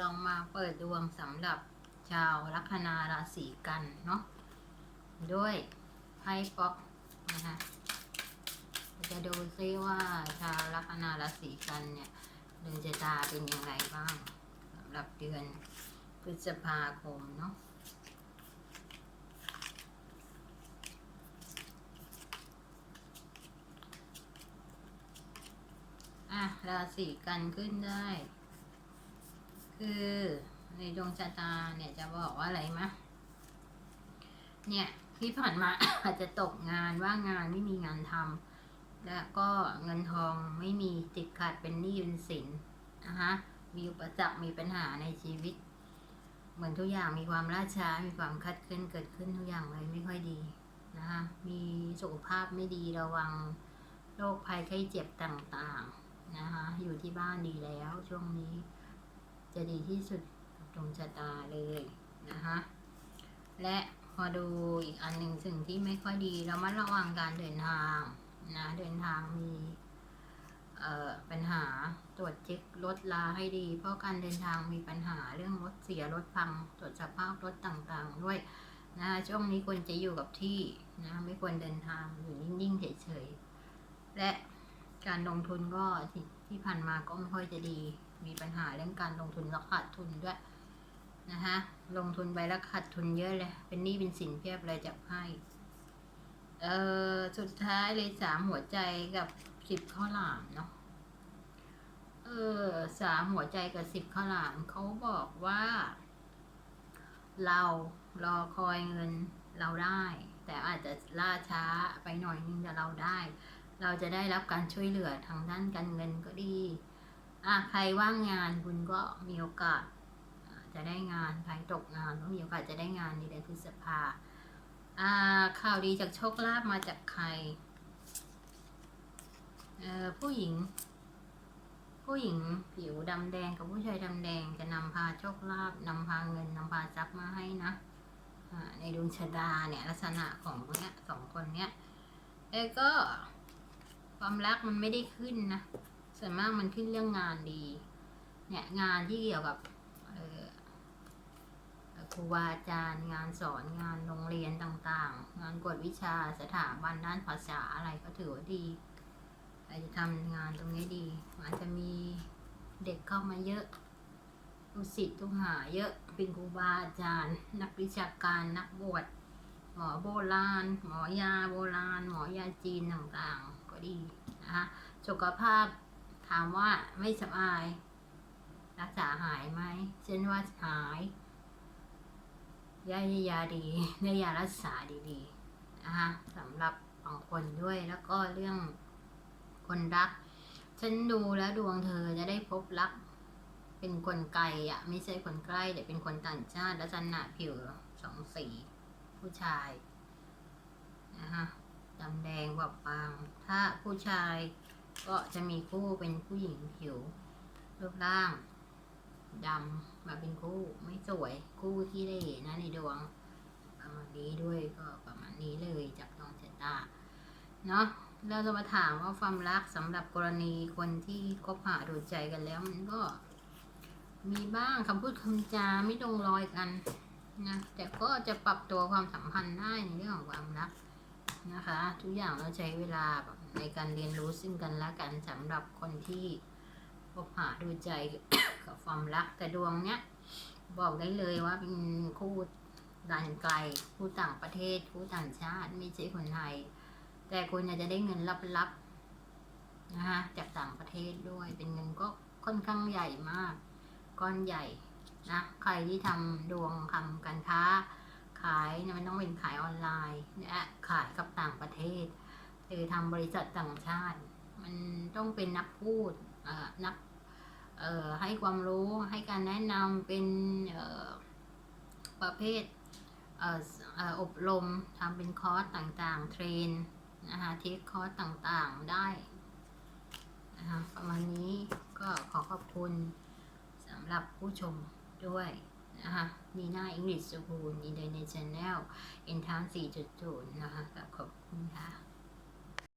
ลองมาเปิดดวงสำหรับชาวลัคนาราศีกันเนาะด้วยไพ่ป๊อกนะคะจะดูซิว่าชาวลัคนาราศีกันเนี่ยเดือนชะตาเป็นยังไงบ้างสำหรับเดือนพฤษภาคมเนาะอะราศีกันขึ้นได้ คือในดวงชะตาเนี่ยจะบอกว่าอะไรมะ เนี่ยที่ผ่านมา อาจจะตกงานว่างงานไม่มีงานทำและก็เงินทองไม่มีติดขัดเป็นหนี้เป็นสินนะคะมีอุปสรรคมีปัญหาในชีวิต เหมือนทุกอย่างมีความล่าช้ามีความคัดเคลื่อนเกิดขึ้นทุกอย่างเลยไม่ค่อยดีนะคะมีสุขภาพไม่ดีระวังโรคภัยไข้เจ็บต่างๆนะคะอยู่ที่บ้านดีแล้วช่วงนี้ จะดีที่สุดกับดวงชะตาเลยนะคะและพอดูอีกอันหนึ่งสิ่งที่ไม่ค่อยดีเรามาระวังการเดินทางนะเดินทางมีปัญหาตรวจเช็ครถลาให้ดี เพราะการเดินทางมีปัญหาเรื่องรถเสียรถพังตรวจสภาพรถต่างๆ ด้วยนะช่วงนี้ควรจะอยู่กับที่นะไม่ควรเดินทางอยู่นิ่งๆเฉยๆและการลงทุนก็ที่ผ่านมาก็ไม่ค่อยจะดี มีปัญหาเรื่องการลงทุนแล้วขาดทุนด้วยนะคะลงทุนไปแล้วขาดทุนเยอะเลย เป็นหนี้เป็นสินเพียบเลยจากไพ่เออสุดท้ายเลยสามหัวใจกับสิบข้าวหลามเนาะเออสามหัวใจกับสิบข้าวหลามเขาบอกว่า เรารอคอยเงินเราได้ แต่อาจจะล่าช้าไปหน่อยนึงแต่เราได้ เราจะได้รับการช่วยเหลือทางด้านการเงินก็ดี อะใครว่างงานคุณก็มีโอกาสจะได้งานใครตกงานก็มีโอกาสจะได้งานในเดือนพฤษภาอ่าข่าวดีจากโชคลาภมาจากใครเอ่อผู้หญิง ผู้หญิงผิวดำแดงกับผู้ชายดำแดงจะนำพาโชคลาภนำพาเงินนำพาทรัพย์มาให้นะในดวงชะตาเนี่ยลักษณะของเนี้ยสองคนเนี้ยเอ้ก็ความรักมันไม่ได้ขึ้นนะ ส่วนมากมันขึ้นเรื่องงานดี เนี่ยงานที่เกี่ยวกับครูบาอาจารย์งานสอนงานโรงเรียนต่างๆ งานกวดวิชาสถาบันด้านภาษาอะไรก็ถือว่าดีใครจะทำงานตรงนี้ดี อาจจะมีเด็กเข้ามาเยอะลูกศิษย์ลูกหาเยอะเป็นครูบาอาจารย์ นักวิชาการนักบวชหมอโบราณ หมอยาโบราณ หมอยาจีนต่างๆ ก็ดีนะคะสุขภาพ ถามว่าไม่สบาย รักษาหายไหมเช่นว่าหายยายาดีได้ยารักษาดีๆนะคะสำหรับบางคนด้วยแล้วก็เรื่องคนรัก ฉันดูแล้วดวงเธอจะได้พบรัก เป็นคนไกลอะไม่ใช่คนใกล้แต่เป็นคนต่างชาติลักษณะผิวสองสี ผู้ชายนะคะดำแดงแบบบาง ถ้าผู้ชาย ก็จะมีคู่เป็นผู้หญิงผิวรูปร่างดำมาเป็นคู่ไม่สวยคู่ที่ได้นะในดวง ประมาณนี้ด้วยก็ประมาณนี้เลยจากดวงชะตาเนาะเราจะมาถามว่าความรักสำหรับกรณีคนที่คบหาดูใจกันแล้วมันก็ มีบ้างคำพูดคำจาไม่ตรงรอยกันนะแต่ก็จะปรับตัวความสัมพันธ์ได้ในเรื่องของความรักนะคะ ทุกอย่างเราใช้เวลาแบบ ในการเรียนรู้ซึ่งกันและกันสำหรับคนที่พบหาดูใจกับความรักแต่ดวงเนี้ยบอกได้เลยว่าเป็นคู่ด่านไกล คู่ต่างประเทศ คู่ต่างชาติไม่ใช่คนไทย แต่คุณอาจจะได้เงินลับๆนะคะจากต่างประเทศด้วยเป็นเงินก็ค่อนข้างใหญ่มาก ก้อนใหญ่นะใครที่ทำดวงทำการค้า ขายเนี่ยมันต้องเป็นขายออนไลน์และขายกับต่างประเทศ หรือทำบริษัทต่างชาติ มันต้องเป็นนักพูดนักให้ความรู้ให้การแนะนำเป็นประเภทอบรมทำเป็นคอร์สต่างๆ เทรนนะคะเทคคอร์สต่างๆได้นะคะประมาณนี้ก็ขอขอบคุณสำหรับผู้ชมด้วยนะคะนีน่าอังกฤษสกูลอินเตอร์เนชั่นแนลเอ็นทาน4.0 นะคะขอบคุณค่ะ